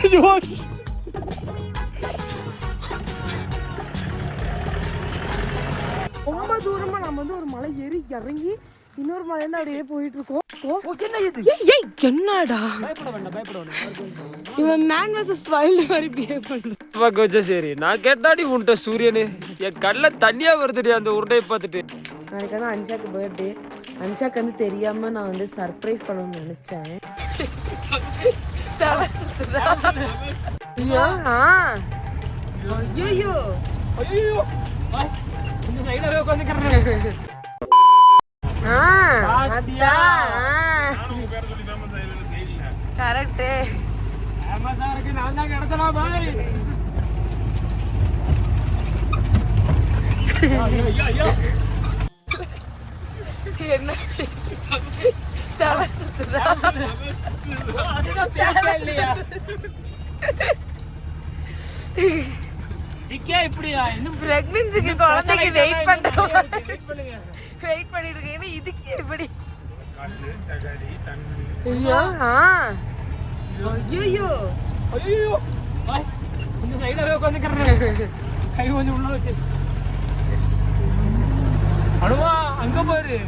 போச்சு ரொம்ப தூரமா நம்ம வந்து ஒரு மலை ஏறி இறங்கி இன்னொரு மலையில அப்படியே போயிட்டு இருக்கோம். ஏய், என்னடா? இவன் மேன் வர்சஸ் வைல்டு மாதிரி பிஹேவ் பண்றான் கொஞ்சம் சரி. நான் கேட்டாடி உன்ட்ட சூரியனு. என் கண்ணுல தண்ணியா வருதுடி அந்த உருண்டையை பார்த்துட்டு. நாளைக்கு வந்து அன்ஷாக்கு பர்த்டே அன்ஷாக்கு வந்து தெரியாம நான் வந்து சர்ப்ரைஸ் பண்ணணும்னு நினைச்சேன். ஐயோ ஐயோ ஐயோ சைடாவே உட்காந்துக்கிறேன் கரெக்டு நான் தான் பாய் என்னாச்சு தலை சுத்துதா அதுதான் பேச இல்லையா? நிக்கே இப்படியா இன்னும் பிரெக்னன்சிக்கு குழந்தைக்கு வெயிட் பண்றோம் வெயிட் பண்ணிட்டு இருக்கேன் இதுக்கு எப்படி ஐயோ ஆ. ஐயோ ஐயோ இந்த சைடாவே உட்காந்துக்கிறேன். கை கொஞ்சம் உள்ள வச்சு. அனுவா அங்க பாரு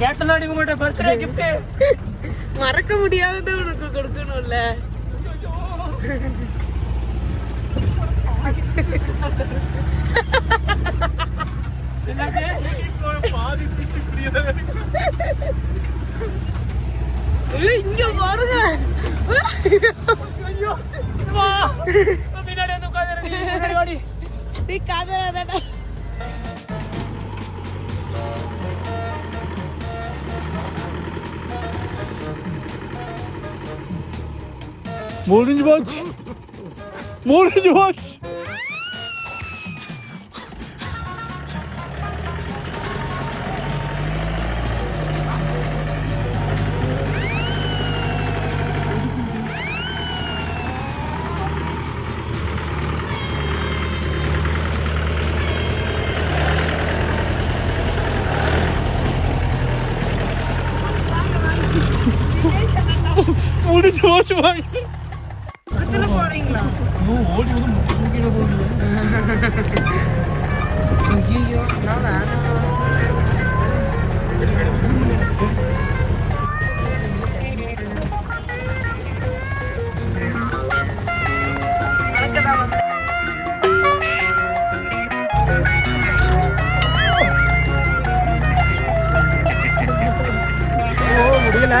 கேட்டலாடி உங்கள்கிட்ட பர்த்டே கிஃப்ட் மறக்க முடியாதது உனக்கு கொடுக்கணும்ல. பாதி ஏய், இங்க பாருங்க. ஐயோ பின்னாடி வந்து உட்காந்து வாடி நீ கதறாதடா முடிஞ்சு போச்சு முடிஞ்சு போச்சு முடிஞ்சு போச்சு வாங்க சுத்துல போறீங்களா ஓடி வந்து முக்கிய போகுது ஐயோ முடியல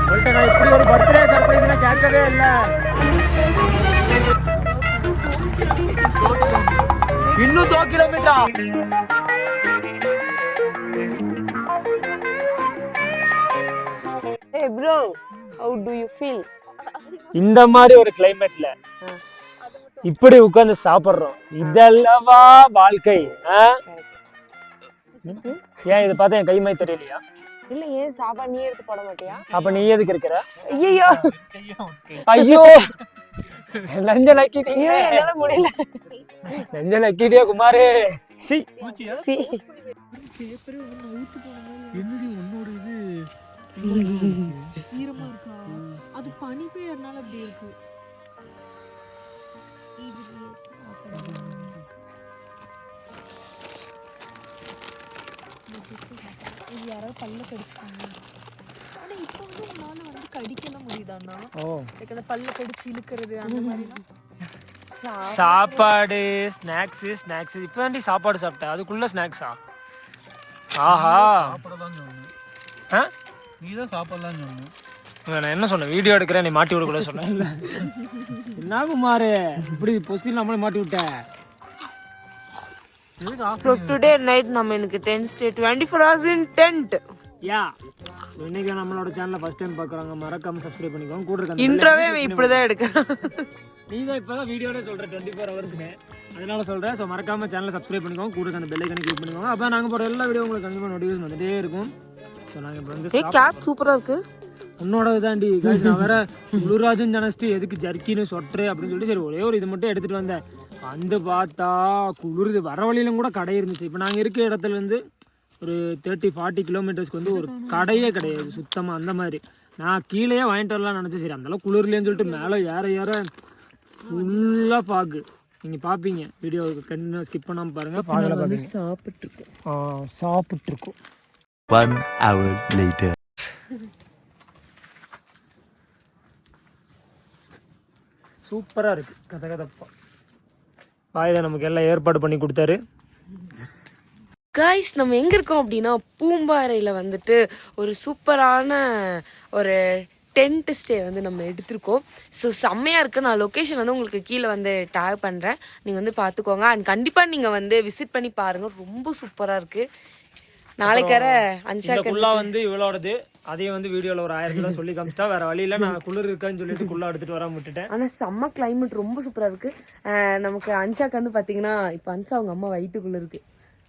உங்கள்கிட்ட இப்படி ஒரு பர்த்டே சர்ப்ரைஸ் கேட்கவே இல்லை. இன்னும் தோ கிலோமீட்டரா Hey bro, how do you feel? இந்த மாதிரி ஒரு கிளைமேட்ல இப்படி உட்கார்ந்து சாப்பிடுறோம் இதல்லவா வாழ்க்கை? ஏன் இதை பார்த்தா என் கை மாதிரி தெரியலையா இல்ல ஏன் சாப்பாடு நீ எடுத்து போட மாட்டியா? அப்ப நீ எதுக்கு இருக்கிற? ஐயோ. ஐயோ லஞ்ச நக்கிட்டீங்க என்னால முடியல. லஞ்ச நக்கிட்டே குமாரே. சி. சி. ஈரமா இருக்கா? அது பனி பெய்யறனால அப்படி இருக்கு. இது யாராவது பல்ல கடிச்சிட்டாங்க. ஆனா இப்போ வந்து உன்னால வந்து கடிக்கலாம் முடியுதாண்ணா ஓ. லைக் அந்த பல்ல கடிச்சு இழுக்கிறது அந்த மாதிரிலாம். சாப்பாடு ஸ்நாக்ஸு ஸ்நாக்ஸு இப்போ தாண்டி சாப்பாடு சாப்பிட்டேன் அதுக்குள்ள ஸ்நாக்ஸா ஆஹா. ஆ? நீ தான் சாப்பிடலாம்னு சொன்ன இவன் நான் என்ன சொன்னேன்? வீடியோ எடுக்கிறேன் நீ மாட்டி விட கூட சொன்னேன். என்ன குமாரு? இப்படி பொஸ்கில் நம்மளே மாட்டி விட்ட? ஸோ டுடே நைட் நம்ம எனக்கு tent stay twenty four hours in tent யா இன்னைக்கு நம்மளோட சேனலை ஃபர்ஸ்ட் டைம் பார்க்குறாங்க மறக்காம சப்ஸ்கிரைப் பண்ணிக்கோங்க. கூட இருக்க இன்ட்ரோவே இப்படிதான் எடுக்கிறேன் நீ தான் இப்போ தான் வீடியோட சொல்கிற டுவெண்ட்டி ஃபோர் ஹவர்ஸ்னு அதனால சொல்கிறேன் ஸோ மறக்காம சேனலை சப்ஸ்கிரைப் பண்ணிக்கோங்க. கூட அந்த பெல்லை கணக்கு கிளிக் பண்ணிக்கோங்க. அப்போ நாங்கள் போகிற எல்லா வீடியோ உங்களுக்கு கண்டிப்பாக நோட்டிஃபிகேஷன் வந்துட்டே இருக்கும். ஸோ நாங்கள் இப்போ வந்து ஏய் கேட் சூப்பரா இருக்கு. உன்னோட தாண்டி நான் வேற குளிராஜன் நினச்சிட்டு எதுக்கு ஜர்க்கின்னு சொட்டுரு அப்படின்னு சொல்லிட்டு சரி ஒரே ஒரு இது மட்டும் எடுத்துட்டு வந்தேன். வந்து பார்த்தா குளிருது. வர வழியிலும் கூட கடை இருந்துச்சு. இப்போ நாங்கள் இருக்க இடத்துல இருந்து ஒரு தேர்ட்டி ஃபார்ட்டி கிலோமீட்டர்ஸ்க்கு வந்து ஒரு கடையே கிடையாது. சுத்தமாக அந்த மாதிரி. நான் கீழேயே வாங்கிட்டு வரலாம்னு நினச்சேன். சரி அந்தளவு குளிர்லேன்னு சொல்லிட்டு மேலே ஏற ஏற ஃபுல்லாக பாக்கு நீங்கள் பார்ப்பீங்க வீடியோ கண்டினியூ ஸ்கிப் பண்ணாமல் பாருங்கள் சாப்பிட்டுருக்கோம். சாப்பிட்ருக்கோம் One hour later. சூப்பராக இருக்குது கத கதப்பா பாய் தான் நமக்கு எல்லாம் ஏற்பாடு பண்ணி கொடுத்தாரு. காய்ஸ் நம்ம எங்க இருக்கோம் அப்படின்னா பூம்பாறையில வந்துட்டு ஒரு சூப்பரான ஒரு டென்ட் ஸ்டே வந்து நம்ம எடுத்திருக்கோம். ஸோ செம்மையா இருக்கு. நான் லொக்கேஷன் வந்து உங்களுக்கு கீழே வந்து டேக் பண்றேன். நீங்க வந்து பார்த்துக்கோங்க. அண்ட் கண்டிப்பா நீங்க வந்து விசிட் பண்ணி பாருங்க. ரொம்ப சூப்பரா இருக்கு. நாளைக்கு வர குள்ளா வந்து இவ்வளோடது அதையும் வந்து வீடியோவில் ஒரு ஆயிரம் தடவை சொல்லி காமிச்சிட்டா வேற வழியில நான் குளிர் இருக்கான்னு சொல்லிட்டு குள்ளா எடுத்துட்டு வராம விட்டுட்டேன். ஆனா செம்ம கிளைமேட் ரொம்ப சூப்பரா இருக்கு. நமக்கு அன்ஷாக்கு வந்து பாத்தீங்கன்னா இப்போ அன்ஷா அவங்க அம்மா வயிற்றுக்குள்ள இருக்கு.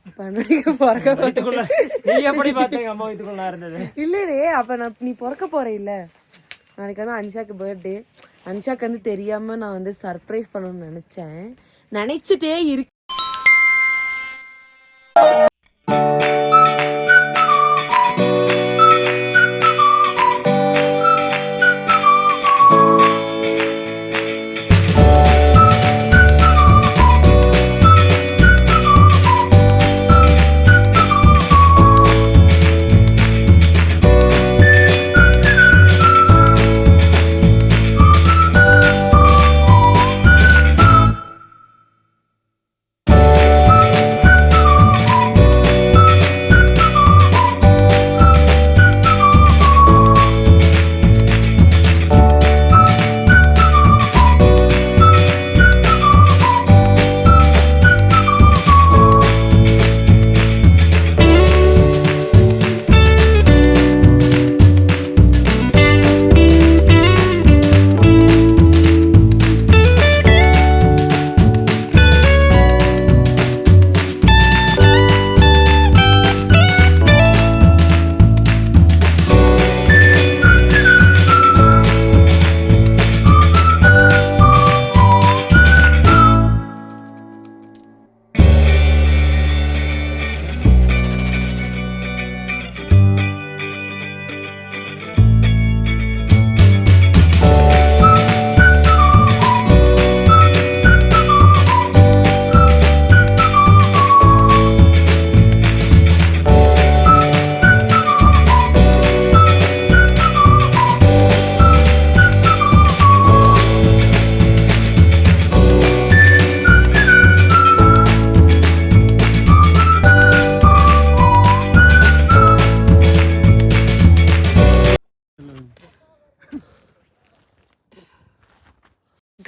அப்ப அன்னைக்கு பிறக்க வயித்துக்குள்ள. நீ எப்படி பார்த்தீங்க அம்மா வயிற்றுக்குள்ள இருந்தது. இல்லடே அப்ப நான் நீ பிறக்க போற இல்ல. நாளைக்கு வந்து அன்ஷாக்கு பர்த்டே அன்ஷாக்கு வந்து தெரியாம நான் வந்து சர்ப்ரைஸ் பண்ணணும்னு நினைச்சேன். நினைச்சிட்டே இருக்கு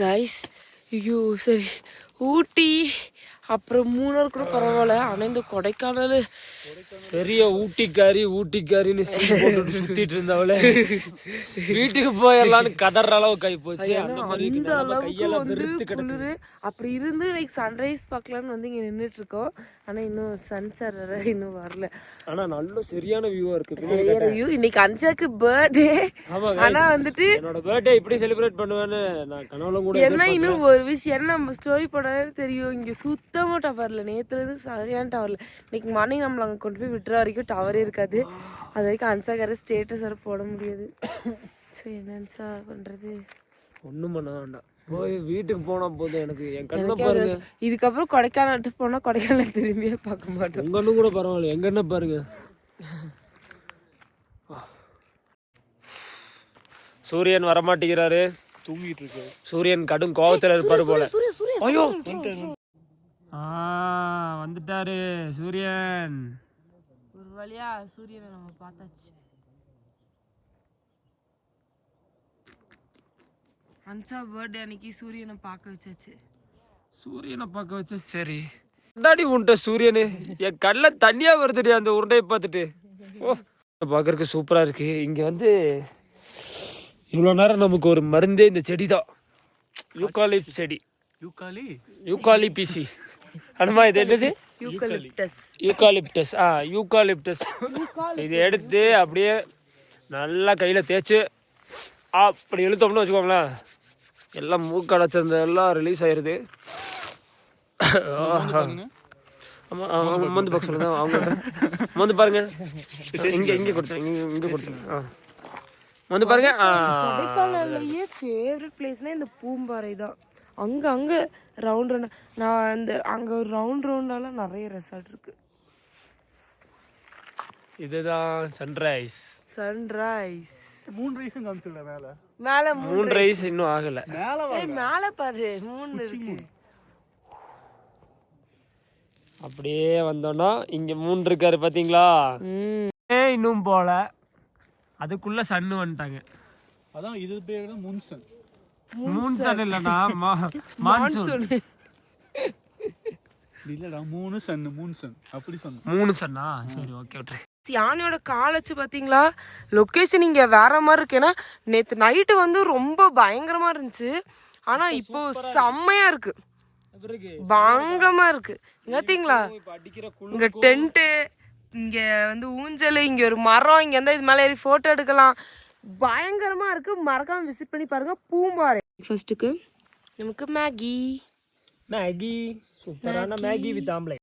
கைஸ் ஐயோ சரி ஊட்டி அப்புறம் மூணார் கூட பரவாயில்ல. ஆனா இந்த கொடைக்கானல். பெரிய ஊட்டிக்காரி ஊட்டிக்காரின்னு சீன் போட்டுட்டு சுத்திட்டு இருந்தவளே. வீட்டுக்கு போயிடலான்னு கதற அளவுக்கு ஆகி போச்சு அந்த அளவுக்கு வந்து குளிரு. அப்படி இருந்து இன்னைக்கு சன்ரைஸ் பார்க்கலான்னு வந்து இங்க நின்றுட்டு இருக்கோம் ஆனா இன்னும் சன்செட் வர இன்னும் வரல. ஆனா நல்ல சரியான வியூவா இருக்கு சரியான view. இன்னைக்கு அன்ஷாக்கு பர்த்டே ஆமா ஆனா வந்துட்டு என்னோட பர்த்டே இப்படி செலிப்ரேட் பண்ணுவேன்னு நான் கனவுல கூட என்ன இன்னும் ஒரு விஷயம் என்ன நம்ம ஸ்டோரி போடவே தெரியும். இங்க சுத்தமா டவர்ல நேத்துல இருந்து சரியான டவர்ல இன்னைக்கு மார்னிங் நம்மள அங்க கொண்டு போய் விட்டுற வரைக்கும் டவரே இருக்காது. அது வரைக்கும் அன்சாக்கார ஸ்டேட்டஸ் வர போட முடியாது. சரி என்ன அன்சா பண்றது? ஒண்ணும் பண்ண வேண்டாம். போய் வீட்டுக்கு போனா போதும். எனக்கு என் கண்ணை பாருங்க. இதுக்கப்புறம் கொடைக்கானல் போனா கொடைக்கானல் திரும்பியே பார்க்க மாட்டோம். உங்க கண்ணு கூட பரவாயில்ல. எங்க என்ன பாருங்க. சூரியன் வரமாட்டேங்கிறாரு. தூங்கிட்டு இருக்கு சூரியன் கடும் கோவத்துல இருப்பாரு போல. ஐயோ! ஆ வந்துட்டாரு சூரியன். ஒரு வழியா சூரியனை நம்ம பார்த்தாச்சு. அன்சா பர்த்டே அன்னைக்கு சூரியனை பார்க்க வச்சாச்சு. சூரியனை பார்க்க வச்ச சரி. முன்னாடி உன்ட்ட சூரியனு என் கண்ணில் தண்ணியா வருதுடி அந்த உருண்டையை பார்த்துட்டு. ஓ பார்க்கறதுக்கு சூப்பரா இருக்கு. இங்க வந்து இவ்வளோ நேரம் நமக்கு ஒரு மருந்தே இந்த செடி தான் யூகாலிப் செடி. யூக்காலி யூகாலி பிசி. அனுமா இது என்னது? Eucalyptus eucalyptus. ஆ யூகாலிப்டஸ். இது எடுத்து அப்படியே நல்லா கையில் தேய்ச்சி அப்படி இழுத்தோம்னு வச்சுக்கோங்களேன். எல்லாம் மூக்கடைச்சிருந்த எல்லாம் ரிலீஸ் ஆயிருது. ஆமா அவங்க மந்து பாக்ஸ் சொல்லுங்க அவங்க. மந்து பாருங்க. இங்க இங்க கொடுத்துருங்க இங்க இங்க கொடுத்துருங்க ஆ. மந்து பாருங்க. கொடைக்கானல்லையே ஃபேவரட் பிளேஸ்னா இந்த பூம்பாறை தான். அங்க அங்க ரவுண்ட் ரவுண்ட் நான் அந்த அங்க ஒரு ரவுண்ட் ரவுண்டால நிறைய ரெசார்ட் இருக்கு. இதுதான் சன்ரைஸ் சன்ரைஸ் மூணு ரைஸும் காமிச்சுல மேல. மேல மூணு ரைஸ் இன்னும் ஆகல. மேல மேல பாரு. மூணு அப்படியே வந்தோம்னா இங்க மூணு இருக்காரு பாத்தீங்களா? ம். ஏ இன்னும் போல. அதுக்குள்ள சன்னு வந்துட்டாங்க. அதான் இது பேர் தான் முன்சன் மூணு சன் மான்சூன் இல்லடா மூணு சன்னு மூணு சன். அப்படி மூணு சன்னா? சரி ஓகே விட்டுரு. யானையோட கால் வச்சு பாத்தீங்களா? லொகேஷன் இங்க வேற மாதிரி இருக்கு. ஏன்னா நேத்து நைட்டு வந்து ரொம்ப பயங்கரமா இருந்துச்சு. ஆனா இப்போ செம்மையா இருக்கு. பயங்கரமா இருக்கு. அடிக்கிற இங்க டென்ட்டு இங்க வந்து ஊஞ்சல் இங்க ஒரு மரம் இங்க இருந்தா இது மேல ஏறி போட்டோ எடுக்கலாம். பயங்கரமா இருக்கு. மறக்காம விசிட் பண்ணி பாருங்க. பூம்பாறை. ஃபர்ஸ்ட்டுக்கு நமக்கு மேகி மேகி சூப்பரான மேகி வித் ஆம்லை